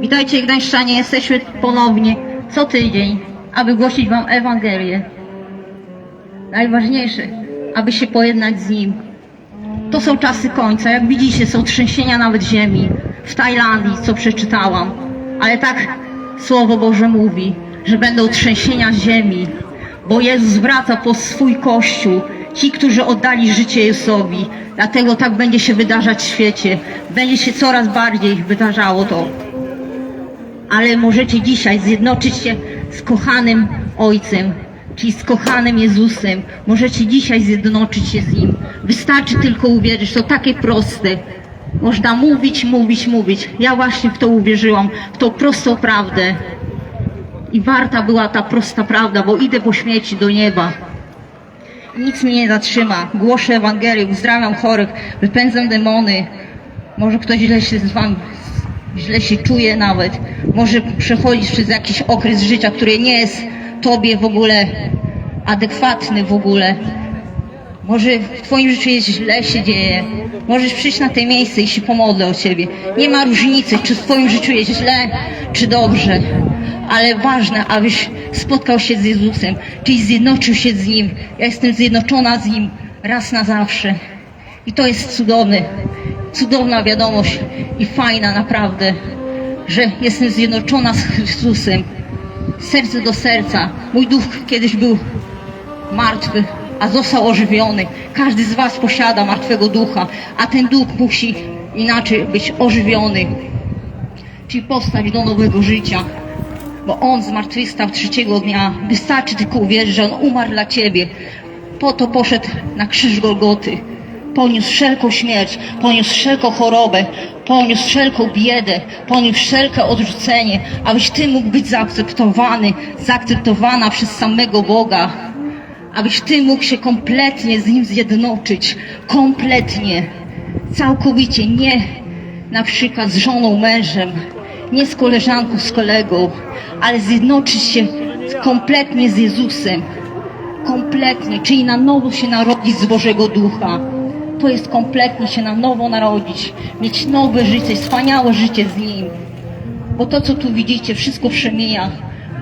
Witajcie Gdańszczanie, jesteśmy ponownie co tydzień, aby głosić Wam Ewangelię. Najważniejsze, aby się pojednać z Nim. To są czasy końca. Jak widzicie, są trzęsienia nawet ziemi. W Tajlandii, co przeczytałam. Ale tak Słowo Boże mówi, że będą trzęsienia ziemi, bo Jezus wraca po swój Kościół. Ci, którzy oddali życie Jezusowi. Dlatego tak będzie się wydarzać w świecie. Będzie się coraz bardziej wydarzało to ale możecie dzisiaj zjednoczyć się z kochanym Ojcem, czyli z kochanym Jezusem. Możecie dzisiaj zjednoczyć się z Nim. Wystarczy tylko uwierzyć, to takie proste. Można mówić, mówić, mówić. Ja właśnie w to uwierzyłam, w tą prostą prawdę. I warta była ta prosta prawda, bo idę po śmieci do nieba. Nic mnie nie zatrzyma. Głoszę Ewangelię, uzdrawiam chorych, wypędzam demony. Może ktoś źle się z wami, źle się czuje nawet. Może przechodzisz przez jakiś okres życia, który nie jest tobie w ogóle adekwatny w ogóle. Może w twoim życiu jest źle się dzieje. Możesz przyjść na te miejsce i się pomodlę o ciebie. Nie ma różnicy, czy w twoim życiu jest źle, czy dobrze. Ale ważne, abyś spotkał się z Jezusem, czyli zjednoczył się z Nim. Ja jestem zjednoczona z Nim raz na zawsze. I to jest cudowne, cudowna wiadomość i fajna naprawdę, że jestem zjednoczona z Chrystusem. Serce do serca. Mój duch kiedyś był martwy, a został ożywiony. Każdy z Was posiada martwego ducha, a ten duch musi inaczej być ożywiony, czyli powstać do nowego życia. Bo On zmartwychwstał trzeciego dnia. Wystarczy tylko uwierzyć, że On umarł dla Ciebie. Po to poszedł na krzyż Golgoty. Poniósł wszelką śmierć, poniósł wszelką chorobę, poniósł wszelką biedę, poniósł wszelkie odrzucenie, abyś Ty mógł być zaakceptowany, zaakceptowana przez samego Boga. Abyś Ty mógł się kompletnie z Nim zjednoczyć. Kompletnie. Całkowicie. Nie na przykład z żoną, mężem, nie z koleżanką, z kolegą, ale zjednoczyć się kompletnie z Jezusem. Kompletnie, czyli na nowo się narodzić z Bożego Ducha. To jest kompletnie się na nowo narodzić, mieć nowe życie, wspaniałe życie z Nim. Bo to, co tu widzicie, wszystko przemija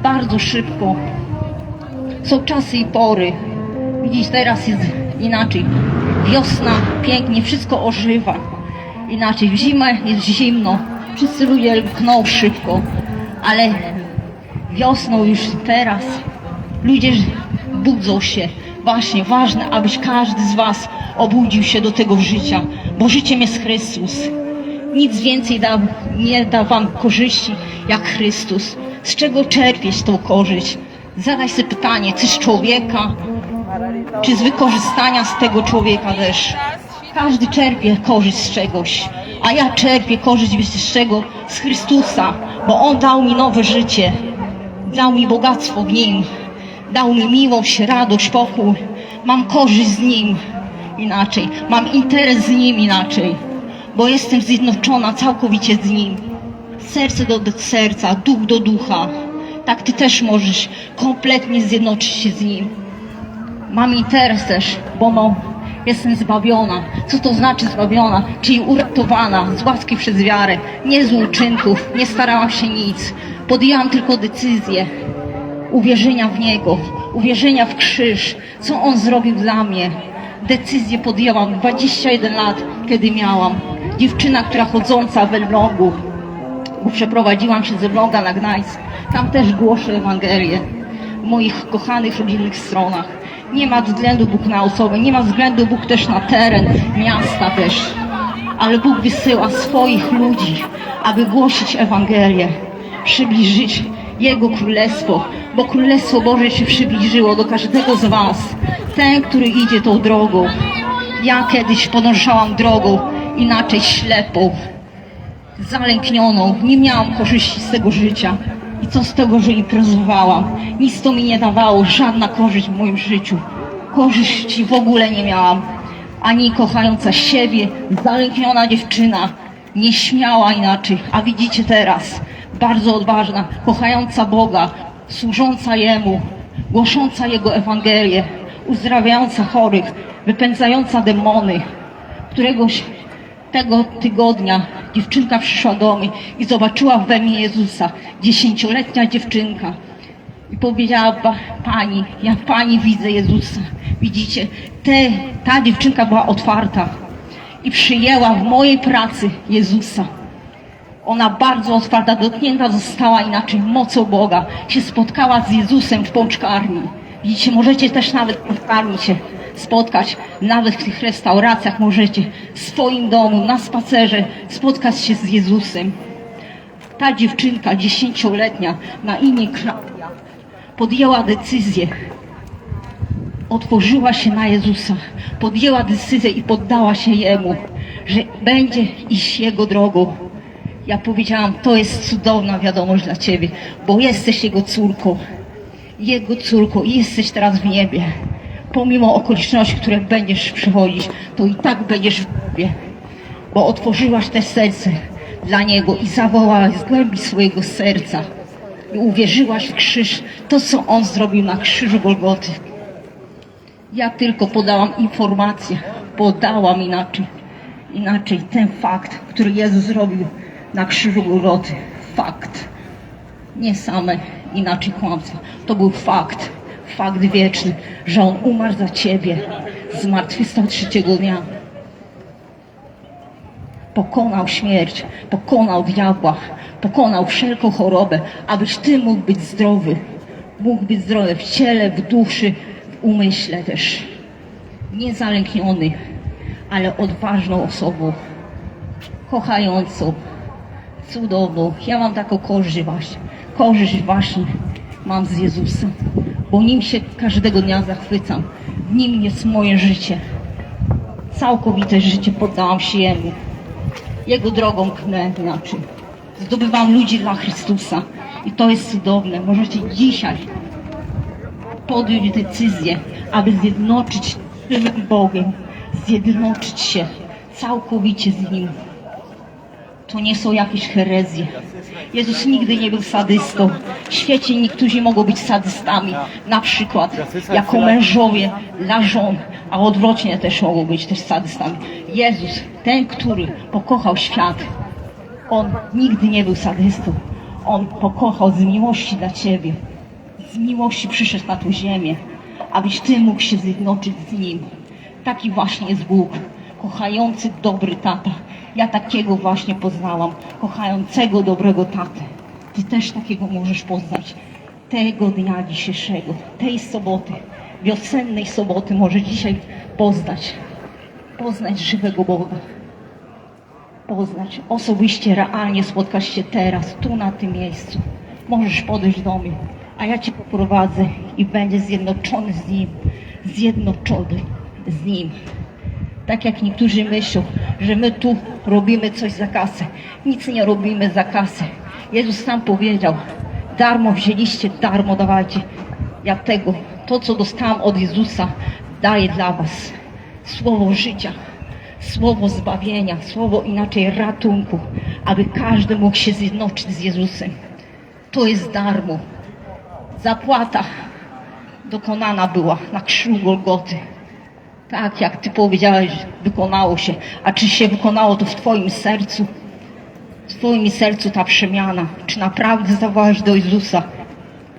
bardzo szybko. Są czasy i pory. Widzisz, teraz jest inaczej. Wiosna, pięknie, wszystko ożywa. Inaczej, w zimę jest zimno. Wszyscy ludzie lkną szybko. Ale wiosną już teraz ludzie budzą się. Właśnie, ważne, abyś każdy z Was obudził się do tego życia, bo życiem jest Chrystus. Nic więcej da, nie da Wam korzyści jak Chrystus. Z czego czerpieć tą korzyść? Zadaj sobie pytanie, czy z człowieka, czy z wykorzystania z tego człowieka też. Każdy czerpie korzyść z czegoś, a ja czerpię korzyść z czego? Z Chrystusa, bo On dał mi nowe życie, dał mi bogactwo w Nim, dał mi miłość, radość, pokój. Mam korzyść z Nim inaczej, mam interes z Nim inaczej, bo jestem zjednoczona całkowicie z Nim. Serce do serca, duch do ducha. Tak Ty też możesz kompletnie zjednoczyć się z Nim. Mam interes też, bo mam, jestem zbawiona. Co to znaczy zbawiona? Czyli uratowana z łaski przez wiarę, nie z uczynków, nie starałam się nic. Podjęłam tylko decyzję uwierzenia w Niego, uwierzenia w krzyż, co On zrobił dla mnie. Decyzję podjęłam 21 lat, kiedy miałam. Dziewczyna, która chodząca w Elblągu, przeprowadziłam się z Elbląga na Gdańsk. Tam też głoszę Ewangelię w moich kochanych, rodzinnych stronach. Nie ma względu Bóg na osobę, nie ma względu Bóg też na teren, miasta też. Ale Bóg wysyła swoich ludzi, aby głosić Ewangelię, przybliżyć Jego Królestwo, bo Królestwo Boże się przybliżyło do każdego z Was. Ten, który idzie tą drogą. Ja kiedyś podążałam drogą inaczej ślepą, zalęknioną. Nie miałam korzyści z tego życia. I co z tego, że imprezowałam? Nic to mi nie dawało, żadna korzyść w moim życiu. Korzyści w ogóle nie miałam. Ani kochająca siebie, zalękniona dziewczyna, nieśmiała inaczej. A widzicie teraz, bardzo odważna, kochająca Boga, służąca Jemu, głosząca Jego Ewangelię, uzdrawiająca chorych, wypędzająca demony. Któregoś tego tygodnia dziewczynka przyszła do mnie i zobaczyła we mnie Jezusa, dziesięcioletnia dziewczynka. I powiedziała, "Pa- pani, ja w pani widzę Jezusa. Widzicie, te, ta dziewczynka była otwarta i przyjęła w mojej pracy Jezusa. Ona bardzo otwarta, dotknięta została inaczej mocą Boga. Się spotkała z Jezusem w pączkarni. Widzicie, możecie też nawet w pączkarni się spotkać, nawet w tych restauracjach możecie, w swoim domu, na spacerze, spotkać się z Jezusem. Ta dziewczynka, dziesięcioletnia, na imię Klaudia, podjęła decyzję, otworzyła się na Jezusa, podjęła decyzję i poddała się Jemu, że będzie iść Jego drogą. Ja powiedziałam, to jest cudowna wiadomość dla Ciebie, bo jesteś Jego córką, Jego córką i jesteś teraz w niebie. Pomimo okoliczności, które będziesz przechodzić, to i tak będziesz w niebie, bo otworzyłaś te serce dla Niego i zawołałaś z głębi swojego serca i uwierzyłaś w krzyż, to co On zrobił na krzyżu Golgoty. Ja tylko podałam informację, podałam inaczej, inaczej ten fakt, który Jezus zrobił na krzyżu Golgoty. Fakt. Nie same inaczej kłamstwa. To był fakt, fakt wieczny, że On umarł za Ciebie, zmartwychwstał trzeciego dnia. Pokonał śmierć, pokonał diabła, pokonał wszelką chorobę, abyś Ty mógł być zdrowy. Mógł być zdrowy w ciele, w duszy, w umyśle też. Niezalękniony, ale odważną osobą, kochającą, cudowną. Ja mam taką korzyść właśnie. Korzyść właśnie mam z Jezusem, bo nim się każdego dnia zachwycam. W nim jest moje życie. Całkowite życie poddałam się Jemu. Jego drogą knę inaczej. Zdobywam ludzi dla Chrystusa. I to jest cudowne. Możecie dzisiaj podjąć decyzję, aby zjednoczyć żywym Bogiem, zjednoczyć się całkowicie z Nim. To nie są jakieś herezje. Jezus nigdy nie był sadystą. W świecie niektórzy mogą być sadystami, na przykład jako mężowie dla żon, a odwrotnie też mogą być też sadystami. Jezus, ten, który pokochał świat, on nigdy nie był sadystą. On pokochał z miłości dla Ciebie. Z miłości przyszedł na tę ziemię, abyś Ty mógł się zjednoczyć z Nim. Taki właśnie jest Bóg, kochający, dobry tata. Ja takiego właśnie poznałam, kochającego, dobrego tatę. Ty też takiego możesz poznać tego dnia dzisiejszego, tej soboty, wiosennej soboty możesz dzisiaj poznać, poznać żywego Boga poznać, osobiście, realnie spotkać się teraz, tu na tym miejscu. Możesz podejść do mnie, a ja Cię poprowadzę i będziesz zjednoczony z Nim, zjednoczony z Nim. Tak jak niektórzy myślą, że my tu robimy coś za kasę. Nic nie robimy za kasę. Jezus sam powiedział, darmo wzięliście, darmo dawajcie. Ja tego, to co dostałam od Jezusa, daję dla Was. Słowo życia słowo zbawienia, słowo inaczej ratunku, aby każdy mógł się zjednoczyć z Jezusem. To jest darmo. Zapłata dokonana była na krzyżu Golgoty. Tak jak Ty powiedziałeś, wykonało się. A czy się wykonało to w Twoim sercu? W Twoim sercu ta przemiana. Czy naprawdę zawołałeś do Jezusa?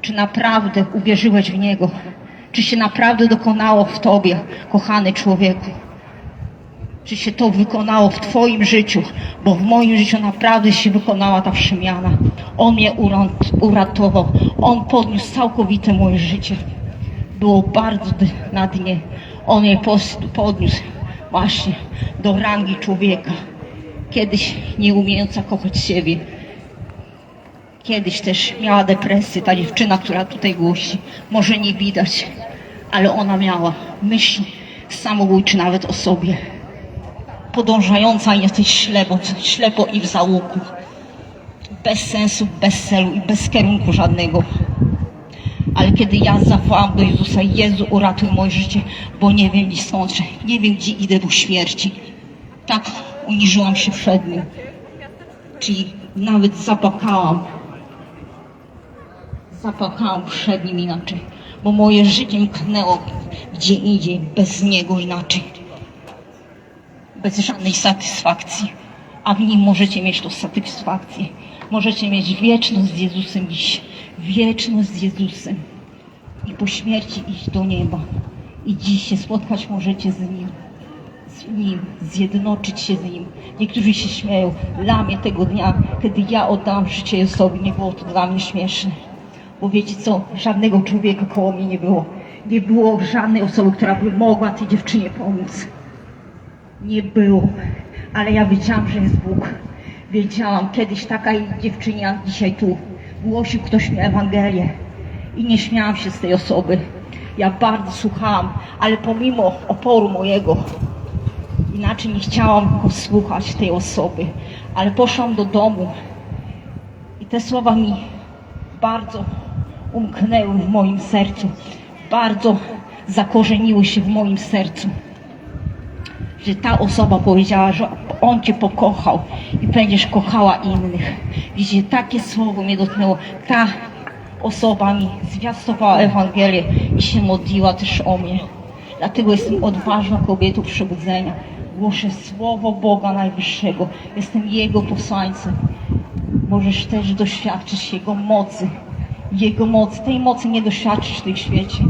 Czy naprawdę uwierzyłeś w Niego? Czy się naprawdę dokonało w Tobie, kochany człowieku? czy się to wykonało w Twoim życiu, bo w moim życiu naprawdę się wykonała ta przemiana. On mnie urat- uratował, On podniósł całkowite moje życie. Było bardzo na dnie. On pos- podniósł właśnie do rangi człowieka. Kiedyś nie umiejąca kochać siebie. Kiedyś też miała depresję, ta dziewczyna, która tutaj głosi. Może nie widać, ale ona miała myśli samobójcze nawet o sobie podążająca jesteś ślepo, ślepo i w załuku. Bez sensu, bez celu i bez kierunku żadnego. Ale kiedy ja zawołam do Jezusa, Jezu uratuj moje życie, bo nie wiem gdzie sądzę, nie wiem gdzie idę do śmierci. Tak uniżyłam się przed Nim. Czyli nawet zapłakałam. Zapłakałam przed Nim inaczej, bo moje życie mknęło gdzie indziej, bez Niego inaczej bez żadnej satysfakcji. a w nim możecie mieć tą satysfakcję. Możecie mieć wieczność z Jezusem dziś. Wieczność z Jezusem. I po śmierci iść do nieba. I dziś się spotkać możecie z Nim. Z Nim, zjednoczyć się z Nim. Niektórzy się śmieją. Dla mnie tego dnia, kiedy ja oddałam życie Jezusowi, nie było to dla mnie śmieszne. Bo wiecie co, żadnego człowieka koło mnie nie było. Nie było żadnej osoby, która by mogła tej dziewczynie pomóc. Nie było. Ale ja wiedziałam, że jest Bóg. Wiedziałam, kiedyś taka dziewczyna, dzisiaj tu, głosił ktoś mi Ewangelię. I nie śmiałam się z tej osoby. Ja bardzo słuchałam, ale pomimo oporu mojego, inaczej nie chciałam słuchać tej osoby. Ale poszłam do domu i te słowa mi bardzo umknęły w moim sercu. Bardzo zakorzeniły się w moim sercu że ta osoba powiedziała, że on cię pokochał i będziesz kochała innych. Widzicie, takie słowo mnie dotknęło. Ta osoba mi zwiastowała Ewangelię i się modliła też o mnie. Dlatego jestem odważną kobietą przebudzenia. Głoszę słowo Boga Najwyższego. Jestem Jego posłańcem. Możesz też doświadczyć Jego mocy. Jego mocy. Tej mocy nie doświadczysz w tym świecie.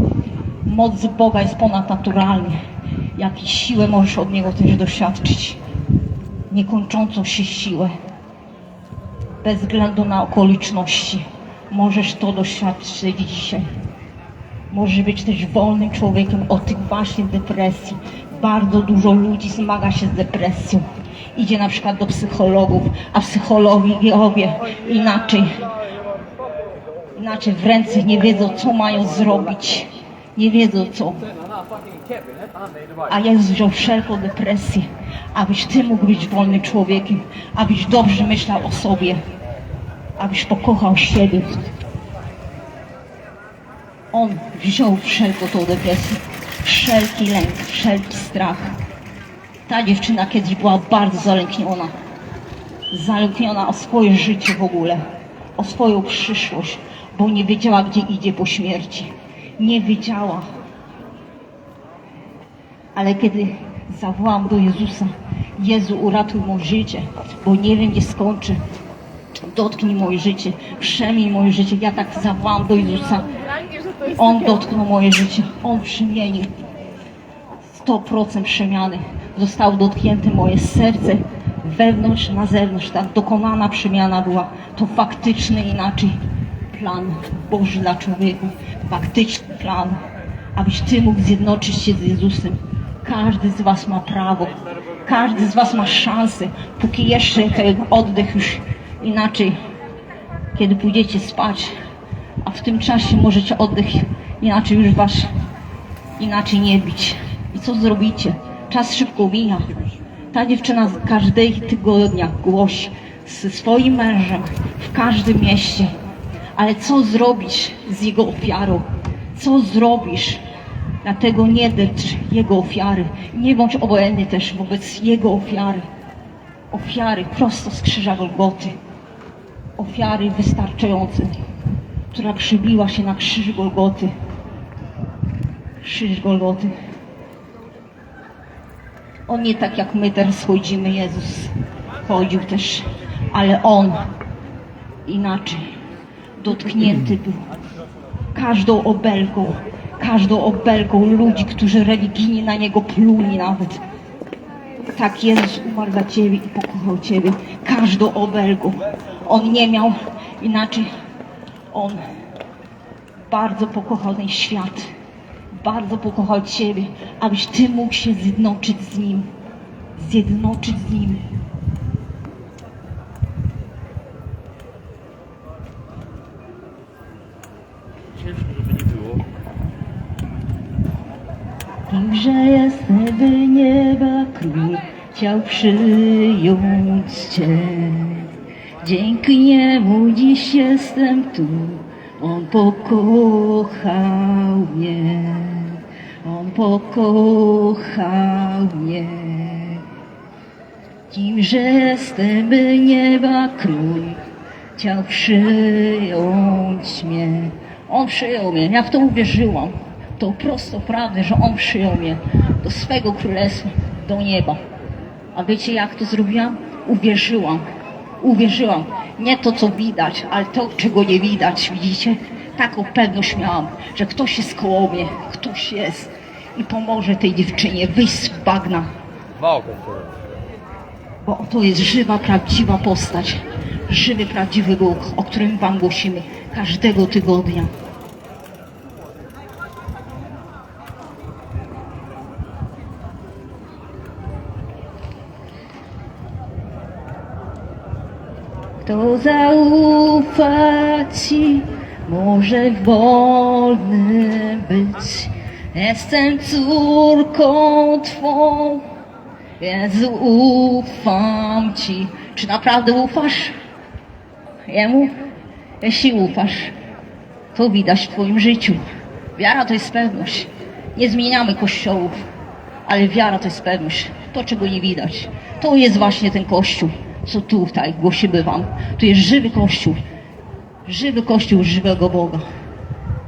Moc Boga jest ponadnaturalna. Jak i siłę możesz od Niego też doświadczyć. Niekończącą się siłę. Bez względu na okoliczności. Możesz to doświadczyć dzisiaj. Możesz być też wolnym człowiekiem od tych właśnie depresji. Bardzo dużo ludzi zmaga się z depresją. Idzie na przykład do psychologów, a psychologowie inaczej inaczej w ręce nie wiedzą, co mają zrobić. Nie wiedzą, co. A Jezus wziął wszelką depresję, abyś Ty mógł być wolnym człowiekiem, abyś dobrze myślał o sobie, abyś pokochał siebie. On wziął wszelką tą depresję, wszelki lęk, wszelki strach. Ta dziewczyna kiedyś była bardzo zalękniona. Zalękniona o swoje życie w ogóle, o swoją przyszłość, bo nie wiedziała, gdzie idzie po śmierci. Nie wiedziała. Ale kiedy zawołam do Jezusa, Jezu, uratuj moje życie, bo nie wiem, gdzie skończę. Dotknij moje życie, przemień moje życie. Ja tak zawołam do Jezusa. On dotknął moje życie. On przemienił. 100% przemiany. Zostało dotknięte moje serce wewnątrz, na zewnątrz. Ta dokonana przemiana była. To faktyczny inaczej plan Boży dla człowieka. Faktyczny plan, abyś Ty mógł zjednoczyć się z Jezusem. Każdy z Was ma prawo. Każdy z Was ma szansę, póki jeszcze ten oddech już inaczej, kiedy pójdziecie spać, a w tym czasie możecie oddech inaczej już Was inaczej nie bić. I co zrobicie? Czas szybko mija. Ta dziewczyna każdego tygodnia głosi ze swoim mężem w każdym mieście. Ale co zrobisz z jego ofiarą? Co zrobisz? Dlatego nie decz jego ofiary. Nie bądź obojętny też wobec jego ofiary. Ofiary prosto z krzyża Golgoty. Ofiary wystarczającej, która przybiła się na krzyż Golgoty. Krzyż Golgoty. On nie tak jak my teraz chodzimy, Jezus chodził też, ale On inaczej dotknięty był każdą obelgą, każdą obelgą ludzi, którzy religijnie na Niego pluli nawet. Tak Jezus umarł za Ciebie i pokochał Ciebie każdą obelgą. On nie miał inaczej. On bardzo pokochał ten świat. Bardzo pokochał Ciebie, abyś Ty mógł się zjednoczyć z Nim. Zjednoczyć z Nim. Ciężko, żeby nie było. Jestem, by nieba król chciał przyjąć Cię. Dzięki Niemu dziś jestem tu, On pokochał mnie, On pokochał mnie. Kimże jestem, by nieba król chciał przyjąć mnie. On przyjął mnie, ja w to uwierzyłam. To prosto prawdę, że On przyjął mnie do swego królestwa, do nieba. A wiecie jak to zrobiłam? uwierzyłam. Uwierzyłam. Nie to, co widać, ale to, czego nie widać. Widzicie? Taką pewność miałam, że ktoś jest koło mnie, ktoś jest i pomoże tej dziewczynie wyjść z bagna. Bo to jest żywa, prawdziwa postać. Żywy, prawdziwy Bóg, o którym Wam głosimy każdego tygodnia. Kto zaufa Ci, może wolny być. Jestem córką Twą. Jezu, ufam Ci. Czy naprawdę ufasz Jemu? Jeśli ufasz, to widać w Twoim życiu. Wiara to jest pewność. Nie zmieniamy kościołów, ale wiara to jest pewność. To, czego nie widać. To jest właśnie ten kościół, co tutaj głosimy Wam. Tu jest żywy kościół. Żywy kościół żywego Boga.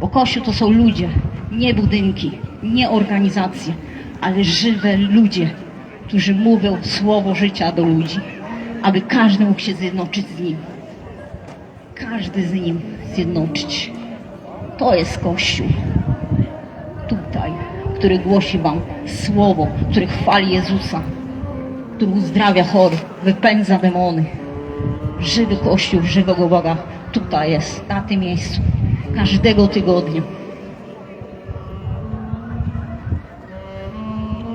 Bo Kościół to są ludzie, nie budynki, nie organizacje, ale żywe ludzie, którzy mówią słowo życia do ludzi, aby każdy mógł się zjednoczyć z Nim. Każdy z Nim zjednoczyć. To jest Kościół. Tutaj, który głosi Wam słowo, który chwali Jezusa, który uzdrawia chorych, wypędza demony. Żywy Kościół, żywego Boga tutaj jest, na tym miejscu, każdego tygodnia.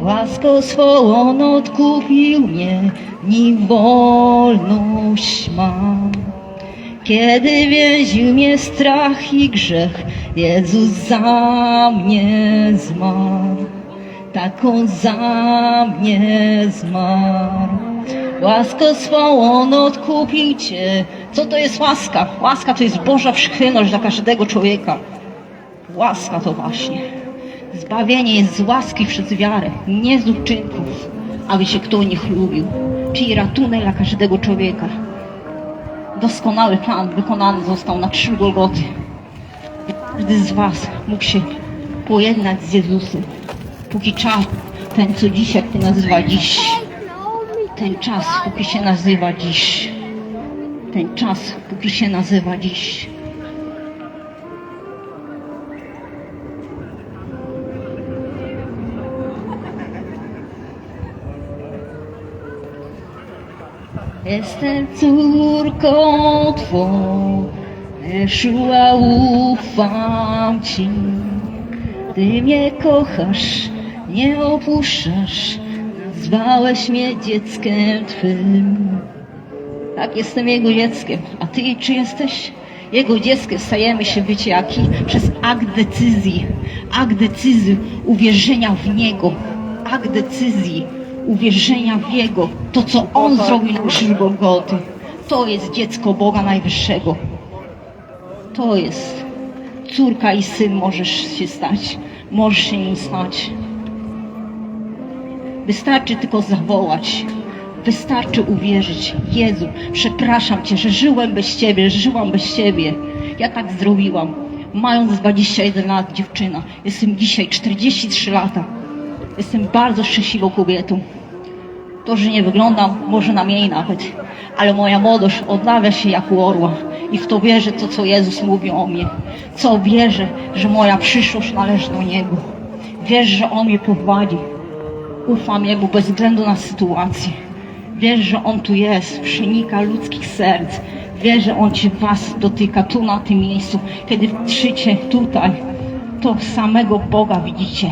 Łaską swą on odkupił mnie, nim wolność mam. Kiedy więził mnie strach i grzech, Jezus za mnie zmarł. Tak on za mnie zmarł. Łaską swą on odkupił Cię. Co to jest łaska? Łaska to jest Boża przychylność dla każdego człowieka. Łaska to właśnie. Zbawienie jest z łaski przez wiarę, nie z uczynków, aby się kto nie chlubił. Czyli ratunek dla każdego człowieka. Doskonały plan wykonany został na trzy Golgoty. Każdy z Was mógł się pojednać z Jezusem. Póki czas, ten co dzisiaj się nazywa dziś. Ten czas, póki się nazywa dziś. Ten czas, póki się nazywa dziś. Jestem córką Twą, Jeszua ufam Ci. Ty mnie kochasz, nie opuszczasz, nazwałeś mnie dzieckiem Twym. Tak, jestem Jego dzieckiem. A Ty czy jesteś? Jego dzieckiem stajemy się, wiecie jaki? Przez akt decyzji. Akt decyzji uwierzenia w Niego. Akt decyzji uwierzenia w Jego. To, co On zrobił na krzyżu Golgoty. To jest dziecko Boga Najwyższego. To jest córka i syn możesz się stać. Możesz się nim stać. Wystarczy tylko zawołać. Wystarczy uwierzyć. Jezu, przepraszam Cię, że żyłem bez Ciebie, żyłam bez Ciebie. Ja tak zrobiłam. Mając 21 lat, dziewczyna. Jestem dzisiaj 43 lata. Jestem bardzo szczęśliwą kobietą. To, że nie wyglądam, może na mniej nawet, ale moja młodość odnawia się jak u orła. I w to wierzę to, co Jezus mówi o mnie. Co wierzę, że moja przyszłość należy do Niego. Wierzę, że On mnie prowadzi. Ufam Jemu bez względu na sytuację. Wierzę, że On tu jest, przenika ludzkich serc. Wierzę, że On Cię Was dotyka tu na tym miejscu. Kiedy trzycie tutaj, to samego Boga widzicie.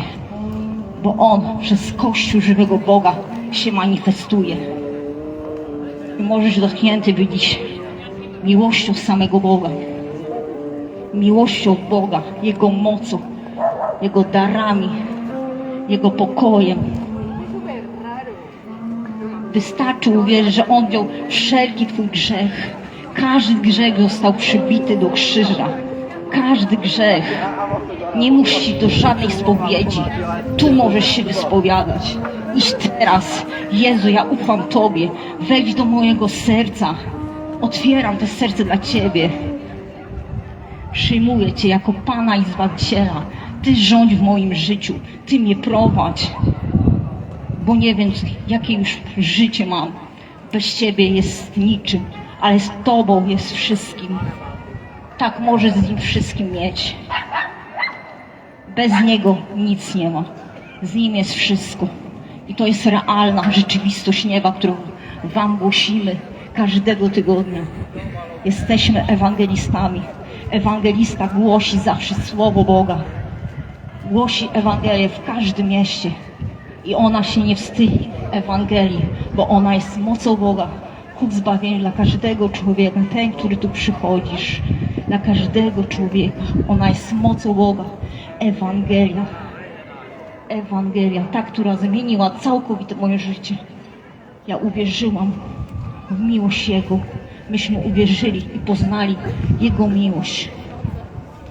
Bo On przez Kościół żywego Boga się manifestuje. I możesz dotknięty być miłością samego Boga. Miłością Boga, Jego mocą, Jego darami, Jego pokojem. Wystarczy uwierzyć, że On wziął wszelki Twój grzech. Każdy grzech został przybity do krzyża. Każdy grzech. Nie iść do żadnej spowiedzi. Tu możesz się wyspowiadać. Iść teraz. Jezu, ja ufam Tobie. Wejdź do mojego serca. Otwieram to serce dla Ciebie. Przyjmuję Cię jako Pana i Zbawiciela. Ty rządź w moim życiu. Ty mnie prowadź. Bo nie wiem, jakie już życie mam. bez Ciebie jest niczym, ale z Tobą jest wszystkim. Tak możesz z Nim wszystkim mieć. Bez Niego nic nie ma. Z Nim jest wszystko. I to jest realna rzeczywistość nieba, którą Wam głosimy każdego tygodnia. Jesteśmy ewangelistami. Ewangelista głosi zawsze Słowo Boga. Głosi Ewangelię w każdym mieście. I ona się nie wstydzi Ewangelii, bo ona jest mocą Boga ku zbawieniu dla każdego człowieka, ten, który tu przychodzisz, dla każdego człowieka. Ona jest mocą Boga. Ewangelia. Ewangelia, ta, która zmieniła całkowite moje życie. Ja uwierzyłam w miłość Jego. Myśmy uwierzyli i poznali Jego miłość.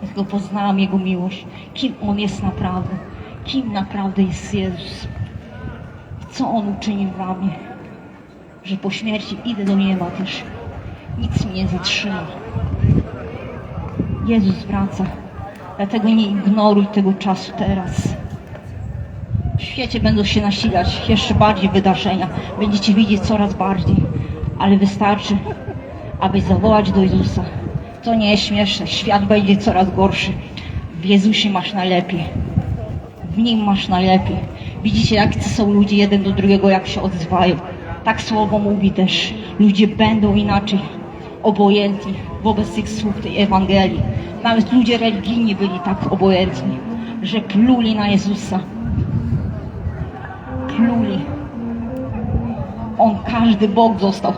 Tylko poznałam Jego miłość. Kim On jest naprawdę. Kim naprawdę jest Jezus. Co On uczynił dla mnie. Że po śmierci idę do nieba też. Nic mnie nie zatrzyma. Jezus wraca. Dlatego nie ignoruj tego czasu teraz. W świecie będą się nasilać jeszcze bardziej wydarzenia. Będziecie widzieć coraz bardziej. Ale wystarczy, aby zawołać do Jezusa. To nie jest śmieszne. Świat będzie coraz gorszy. W Jezusie masz najlepiej. W Nim masz najlepiej. Widzicie, jak są ludzie jeden do drugiego, jak się odzywają. Tak słowo mówi też. Ludzie będą inaczej obojętni wobec tych słów tej Ewangelii. Nawet ludzie religijni byli tak obojętni, że pluli na Jezusa. Pluli. On, każdy Bóg został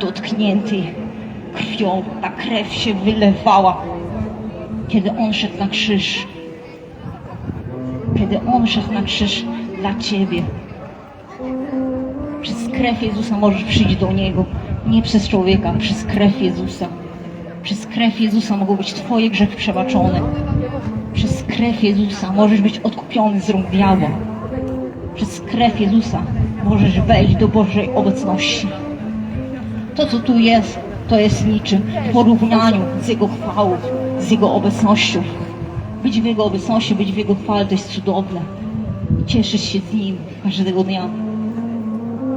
dotknięty krwią. Ta krew się wylewała, kiedy On szedł na krzyż. Kiedy On szedł na krzyż dla Ciebie. Przez krew Jezusa możesz przyjść do Niego. Nie przez człowieka, przez krew Jezusa. Przez krew Jezusa mogą być Twoje grzechy przebaczone. Przez krew Jezusa możesz być odkupiony z rąk diabła. Przez krew Jezusa możesz wejść do Bożej obecności. To, co tu jest, to jest niczym w porównaniu z Jego chwałą, z Jego obecnością. Być w Jego obecności, być w Jego chwale to jest cudowne. Cieszyć się z Nim każdego dnia.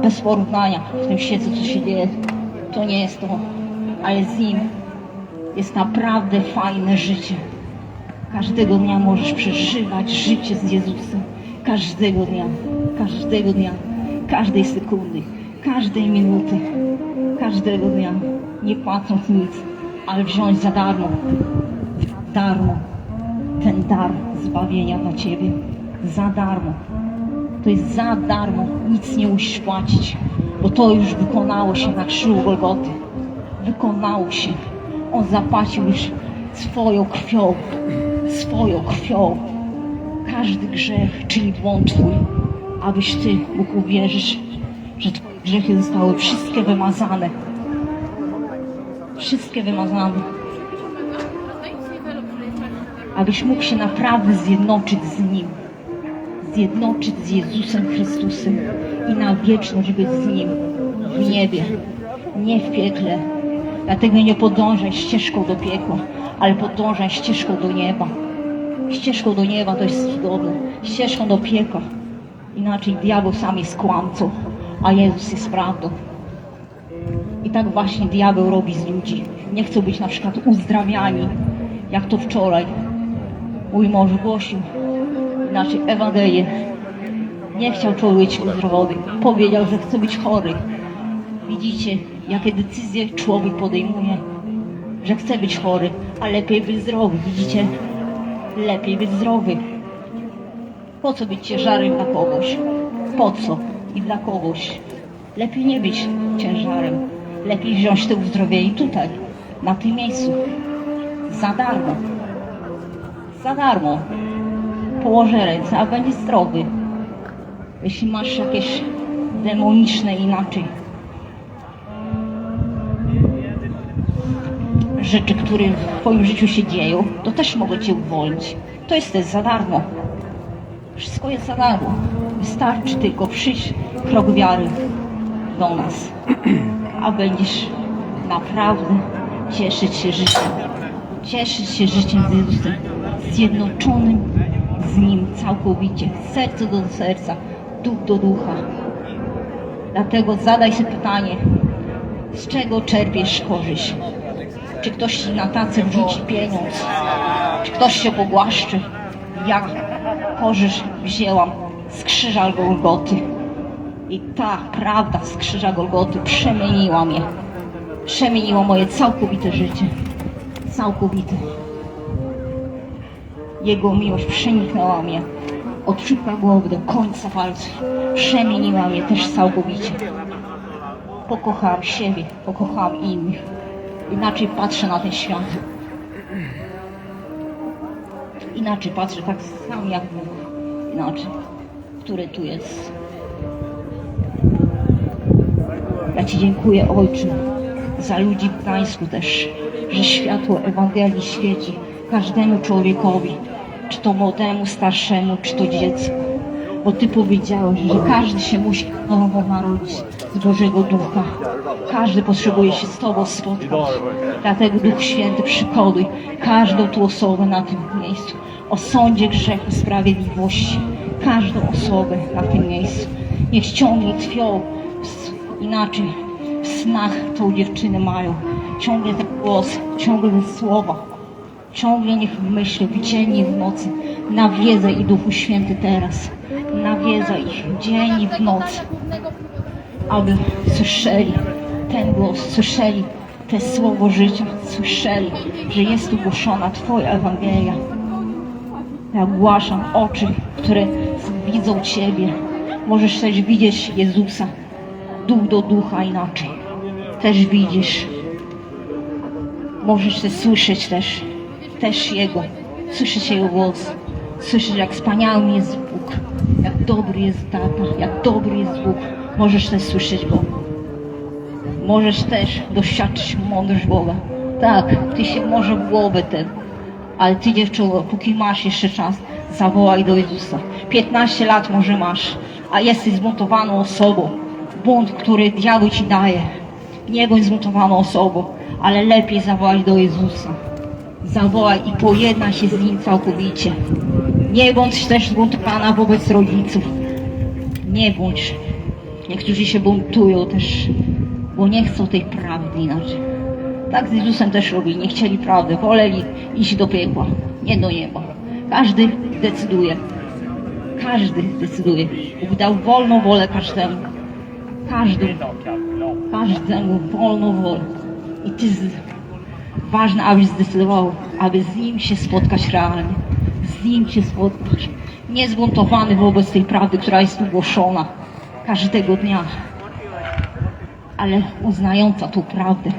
Bez porównania w tym świecie, co się dzieje, to nie jest to, ale z Nim jest naprawdę fajne życie. Każdego dnia możesz przeżywać życie z Jezusem. Każdego dnia, każdego dnia, każdej sekundy, każdej minuty, każdego dnia, nie płacąc nic, ale wziąć za darmo, darmo ten dar zbawienia dla Ciebie. Za darmo. To jest za darmo, nic nie musisz płacić, bo to już wykonało się na krzyżu Golgoty. Wykonało się. On zapłacił już swoją krwią, swoją krwią każdy grzech, czyli błąd Twój, abyś Ty mógł uwierzyć, że Twoje grzechy zostały wszystkie wymazane. Wszystkie wymazane. Abyś mógł się naprawdę zjednoczyć z Nim. Zjednoczyć z Jezusem Chrystusem i na wieczność być z Nim w niebie, nie w piekle. Dlatego nie podążaj ścieżką do piekła, ale podążaj ścieżką do nieba. Ścieżką do nieba to jest cudowne. Ścieżką do piekła. Inaczej diabeł sam jest kłamcą, a Jezus jest prawdą. I tak właśnie diabeł robi z ludzi. Nie chcą być na przykład uzdrawiani, jak to wczoraj mój mąż głosił. Inaczej Ewangelię. Nie chciał człowiek uzdrowiony. Powiedział, że chce być chory. Widzicie, jakie decyzje człowiek podejmuje, że chce być chory, a lepiej być zdrowy. Widzicie? Lepiej być zdrowy. Po co być ciężarem dla kogoś? Po co? I dla kogoś. Lepiej nie być ciężarem. Lepiej wziąć to uzdrowienie tutaj, na tym miejscu. Za darmo. Za darmo. Położę ręce, a będzie zdrowy. Jeśli masz jakieś demoniczne inaczej rzeczy, które w Twoim życiu się dzieją, to też mogę Cię uwolnić. To jest też za darmo. Wszystko jest za darmo. Wystarczy tylko przyjść krok wiary do nas, a będziesz naprawdę cieszyć się życiem. Cieszyć się życiem z Jezusem, zjednoczonym z Nim całkowicie, serce do serca, duch do ducha. Dlatego zadaj sobie pytanie, Z czego czerpiesz korzyść? Czy ktoś ci na tacę wrzuci pieniądz? Czy ktoś cię pogłaszczy? Jak korzyść wzięłam z krzyża Golgoty. I ta prawda z krzyża Golgoty przemieniła mnie. Przemieniła moje całkowite życie. Całkowite. Jego miłość przeniknęła mnie od czubka głowy do końca palców. Przemieniła mnie też całkowicie. Pokochałam siebie, pokochałam innych. Inaczej patrzę na ten świat. Inaczej patrzę, tak sam jak Bóg. Inaczej, który tu jest. Ja Ci dziękuję, Ojcze, za ludzi w Gdańsku też, że światło Ewangelii świeci każdemu człowiekowi, czy to młodemu, starszemu, czy to dziecku. Bo Ty powiedziałeś, że każdy się musi nowo narodzić z Bożego Ducha. Każdy potrzebuje się z Tobą spotkać. Dlatego Duch Święty przykoluj każdą tu osobę na tym miejscu o sądzie grzechu, sprawiedliwości. Każdą osobę na tym miejscu. Niech ściągnie twią inaczej w snach tą dziewczynę mają. Ciągle ten głos, ciągle te słowa. Ciągle niech w myśli, w dzień i w nocy. Nawiedza i Duchu Święty teraz. Nawiedza ich dzień i w nocy. Aby słyszeli ten głos, słyszeli te słowo życia, słyszeli, że jest tu głoszona Twoja Ewangelia. Ja ogłaszam oczy, które widzą Ciebie. Możesz też widzieć Jezusa, duch do ducha inaczej. Też widzisz. Możesz też słyszeć też, też Jego, słyszeć Jego głos. Słyszeć, jak wspaniały jest Bóg, jak dobry jest tata, jak dobry jest Bóg. Możesz też słyszeć Go. Możesz też doświadczyć mądrość Boga. Tak, Ty się może w głowę ten, ale Ty dziewczyno, póki masz jeszcze czas, zawołaj do Jezusa. 15 lat może masz, a jesteś zbuntowaną osobą. Bunt, który diabeł Ci daje. Nie bądź zbuntowaną osobą, ale lepiej zawołać do Jezusa. Zawołaj i pojednaj się z Nim całkowicie. Nie bądź też zbuntowana wobec rodziców. Nie bądź. Niektórzy się buntują też, bo nie chcą tej prawdy inaczej. Tak z Jezusem też robili, nie chcieli prawdy, woleli iść do piekła, nie do nieba. Każdy decyduje. Każdy decyduje. Bóg dał wolną wolę każdemu. Każdy, każdemu wolną wolę. I ty z... ważne, abyś zdecydował, aby z nim się spotkać realnie. Z nim się spotkać. Nie zbuntowany wobec tej prawdy, która jest tu głoszona każdego dnia, ale uznająca tą prawdę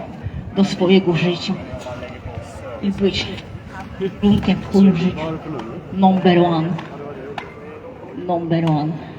do swojego życia i być warunkiem w twoim życiu. Number one. Number one.